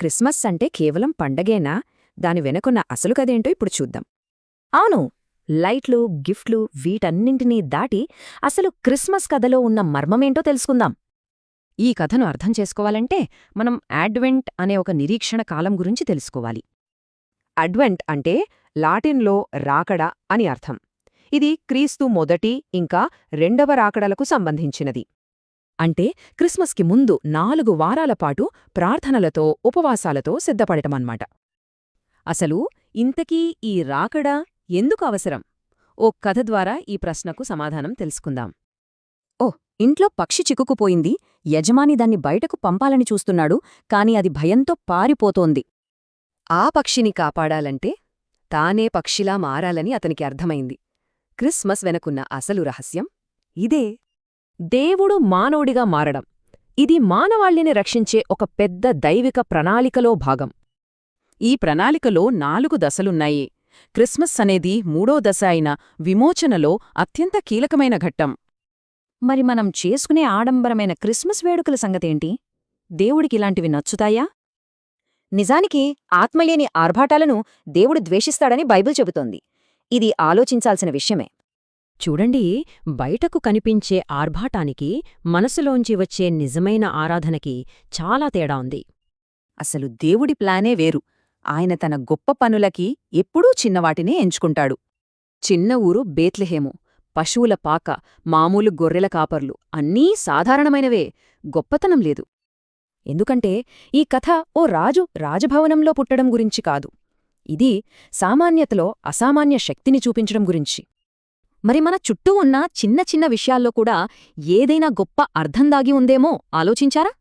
Christmas అంటే కేవలం పండగేనా? దాని వెనుకున్న అసలు కదేంటో ఇప్పుడు చూద్దాం. అవును లైట్లు గిఫ్ట్లు వీటన్నింటినీ దాటి అసలు క్రిస్మస్ కథలో ఉన్న మర్మమేంటో తెలుసుకుందాం. ఈ కథను అర్థం చేసుకోవాలంటే మనం అడ్వెంట్ అనే ఒక నిరీక్షణ కాలం గురించి తెలుసుకోవాలి. అడ్వెంట్ అంటే లాటిన్లో రాకడ అని అర్థం. ఇది క్రీస్తు మొదటి ఇంకా రెండవ రాకడలకు సంబంధించినది. అంటే క్రిస్మస్కి ముందు నాలుగు వారాల పాటు ప్రార్థనలతో ఉపవాసాలతో సిద్ధపడటమన్నమాట. అసలు ఇంతకీ ఈ రాకడ ఎందుకు అవసరం? ఓ కథ ద్వారా ఈ ప్రశ్నకు సమాధానం తెలుసుకుందాం. ఓ ఇంట్లో పక్షి చిక్కుకుపోయింది. యజమాని దాన్ని బయటకు పంపాలని చూస్తున్నాడు కాని అది భయంతో పారిపోతోంది. ఆ పక్షిని కాపాడాలంటే తానే పక్షిలా మారాలని అతనికి అర్థమైంది. క్రిస్మస్ వెనకున్న అసలు రహస్యం ఇదే. దేవుడు మానవుడిగా మారడం. ఇది మానవాళిని రక్షించే ఒక పెద్ద దైవిక ప్రణాళికలో భాగం. ఈ ప్రణాళికలో నాలుగు దశలున్నాయి. క్రిస్మస్ అనేది మూడో దశ అయిన విమోచనలో అత్యంత కీలకమైన ఘట్టం. మరి మనం చేసుకునే ఆడంబరమైన క్రిస్మస్ వేడుకల సంగతేంటి? దేవుడికిలాంటివి నచ్చుతాయా? నిజానికి ఆత్మలేని ఆర్భాటాలను దేవుడు ద్వేషిస్తాడని బైబిల్ చెబుతోంది. ఇది ఆలోచించాల్సిన విషయమే. చూడండి బయటకు కనిపించే ఆర్భాటానికి మనసులోంచి వచ్చే నిజమైన ఆరాధనకి చాలా తేడా ఉంది. అసలు దేవుడి ప్లానే వేరు. ఆయన తన గొప్ప పనులకి ఎప్పుడూ చిన్నవాటినే ఎంచుకుంటాడు. చిన్న ఊరు బేత్లెహేము. పశువుల పాక మామూలు గొర్రెల కాపర్లు అన్నీ సాధారణమైనవే. గొప్పతనం లేదు. ఎందుకంటే ఈ కథ ఓ రాజు రాజభవనంలో పుట్టడం గురించి కాదు. ఇది సామాన్యతలో అసామాన్య శక్తిని చూపించడం గురించి. మరి మన చుట్టూ ఉన్న చిన్న చిన్న విషయాల్లో కూడా ఏదైనా గొప్ప అర్థం దాగి ఉందేమో ఆలోచించారా?